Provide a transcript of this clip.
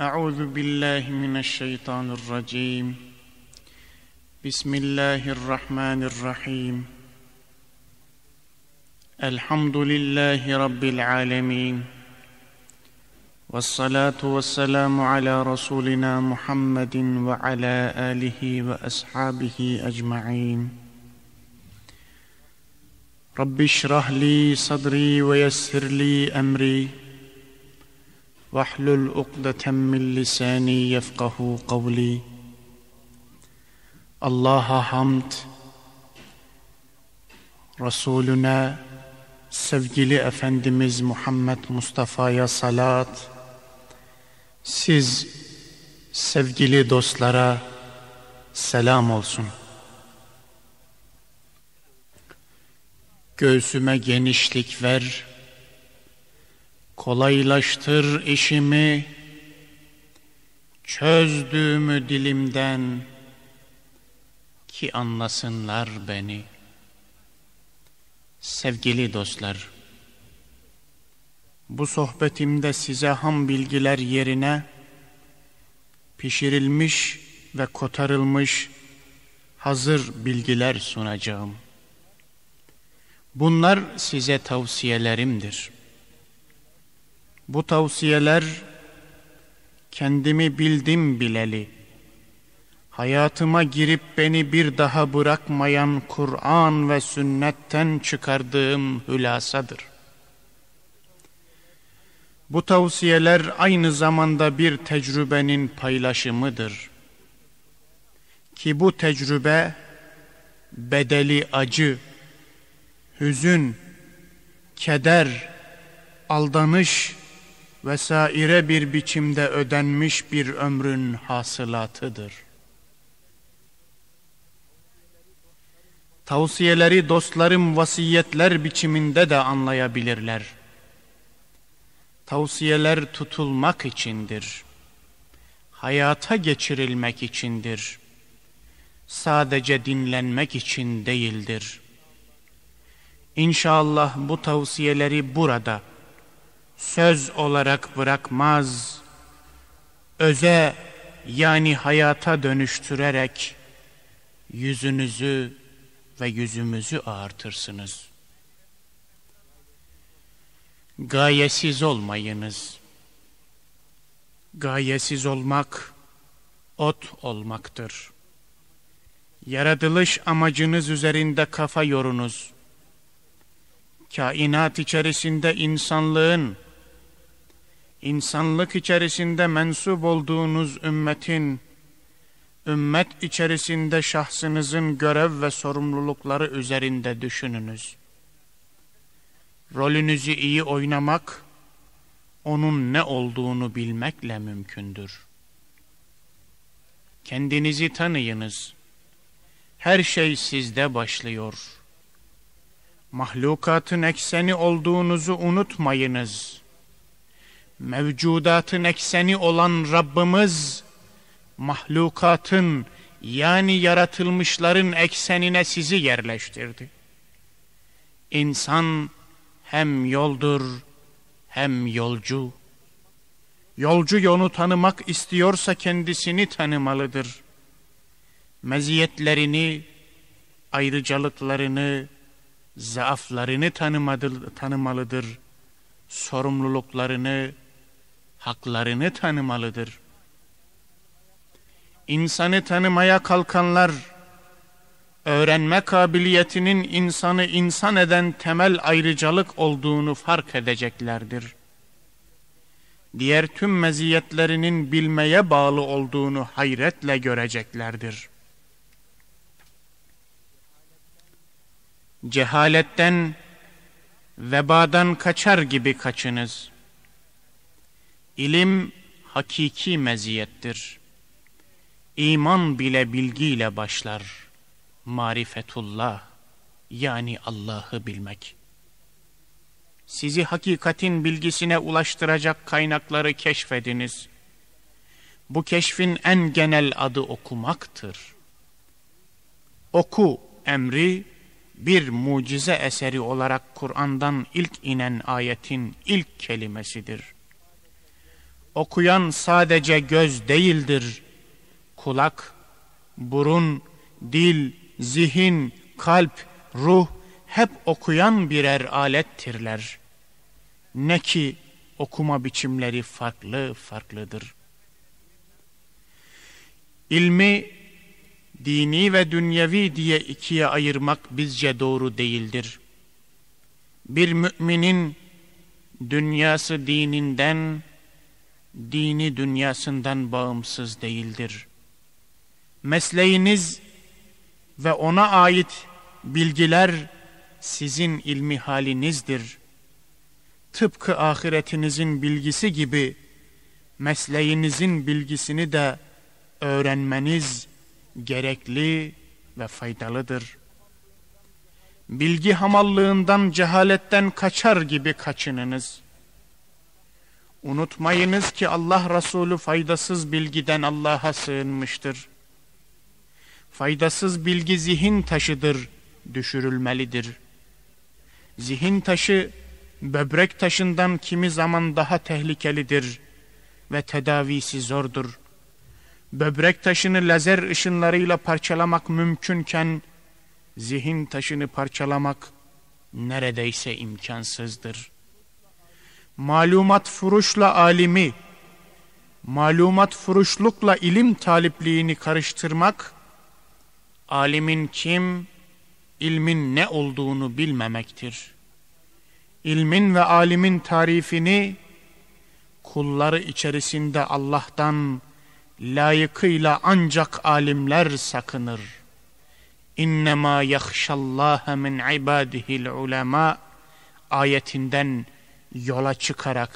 أعوذ بالله من الشيطان الرجيم. بسم الله الرحمن الرحيم. الحمد لله رب العالمين. والصلاة والسلام على رسولنا محمد وعلى آله وأصحابه أجمعين. رب اشرح لي صدري ويسر لي أمري. واحلل عقدة من lisani yefkahu kavli. Allah'a hamd, Resulüne, sevgili Efendimiz Muhammed Mustafa'ya salat, siz sevgili dostlara selam olsun. Göğsüme genişlik ver, Kolaylaştır işimi, çözdüğümü dilimden ki anlasınlar beni. Sevgili dostlar, bu sohbetimde size ham bilgiler yerine pişirilmiş ve kotarılmış hazır bilgiler sunacağım. Bunlar size tavsiyelerimdir.'' Bu tavsiyeler kendimi bildim bileli, hayatıma girip beni bir daha bırakmayan Kur'an ve sünnetten çıkardığım hülasadır. Bu tavsiyeler aynı zamanda bir tecrübenin paylaşımıdır. Ki bu tecrübe bedeli acı, hüzün, keder, aldanış, vesaire bir biçimde ödenmiş bir ömrün hasılatıdır. Tavsiyeleri dostlarım vasiyetler biçiminde de anlayabilirler. Tavsiyeler tutulmak içindir. Hayata geçirilmek içindir. Sadece dinlenmek için değildir. İnşallah bu tavsiyeleri burada söz olarak bırakmaz, öze yani hayata dönüştürerek yüzünüzü ve yüzümüzü ağartırsınız. Gayesiz olmayınız. Gayesiz olmak, ot olmaktır. Yaratılış amacınız üzerinde kafa yorunuz. Kainat içerisinde insanlığın, insanlık içerisinde mensup olduğunuz ümmetin, ümmet içerisinde şahsınızın görev ve sorumlulukları üzerinde düşününüz. Rolünüzü iyi oynamak, onun ne olduğunu bilmekle mümkündür. Kendinizi tanıyınız. Her şey sizde başlıyor. Mahlukatın ekseni olduğunuzu unutmayınız.'' Mevcudatın ekseni olan Rabbimiz, mahlukatın yani yaratılmışların eksenine sizi yerleştirdi. İnsan hem yoldur hem yolcu. Yolcu yolu tanımak istiyorsa kendisini tanımalıdır. Meziyetlerini, ayrıcalıklarını, zaaflarını tanımalıdır. Sorumluluklarını, haklarını tanımalıdır. İnsanı tanımaya kalkanlar, öğrenme kabiliyetinin insanı insan eden temel ayrıcalık olduğunu fark edeceklerdir. Diğer tüm meziyetlerinin bilmeye bağlı olduğunu hayretle göreceklerdir. Cehaletten, vebadan kaçar gibi kaçınız.'' İlim hakiki meziyettir. İman bile bilgiyle başlar. Marifetullah yani Allah'ı bilmek. Sizi hakikatin bilgisine ulaştıracak kaynakları keşfediniz. Bu keşfin en genel adı okumaktır. Oku emri bir mucize eseri olarak Kur'an'dan ilk inen ayetin ilk kelimesidir.'' Okuyan sadece göz değildir. Kulak, burun, dil, zihin, kalp, ruh hep okuyan birer alettirler. Ne ki okuma biçimleri farklı farklıdır. İlmi dini ve dünyevi diye ikiye ayırmak bizce doğru değildir. Bir müminin dünyası dininden, dini dünyasından bağımsız değildir. Mesleğiniz ve ona ait bilgiler sizin ilmi halinizdir. Tıpkı ahiretinizin bilgisi gibi mesleğinizin bilgisini de öğrenmeniz gerekli ve faydalıdır. Bilgi hamallığından, cehaletten kaçar gibi kaçınınız. Unutmayınız ki Allah Resulü faydasız bilgiden Allah'a sığınmıştır. Faydasız bilgi zihin taşıdır, düşürülmelidir. Zihin taşı, böbrek taşından kimi zaman daha tehlikelidir ve tedavisi zordur. Böbrek taşını lazer ışınlarıyla parçalamak mümkünken, zihin taşını parçalamak neredeyse imkansızdır. Malumat furuşla alimi, malumat furuşlukla ilim talipliğini karıştırmak, alimin kim, ilmin ne olduğunu bilmemektir. İlmin ve alimin tarifini, kulları içerisinde Allah'tan layıkıyla ancak alimler sakınır. İnnemâ yahşallâhe min ibâdihil ulema ayetinden yola çıkarak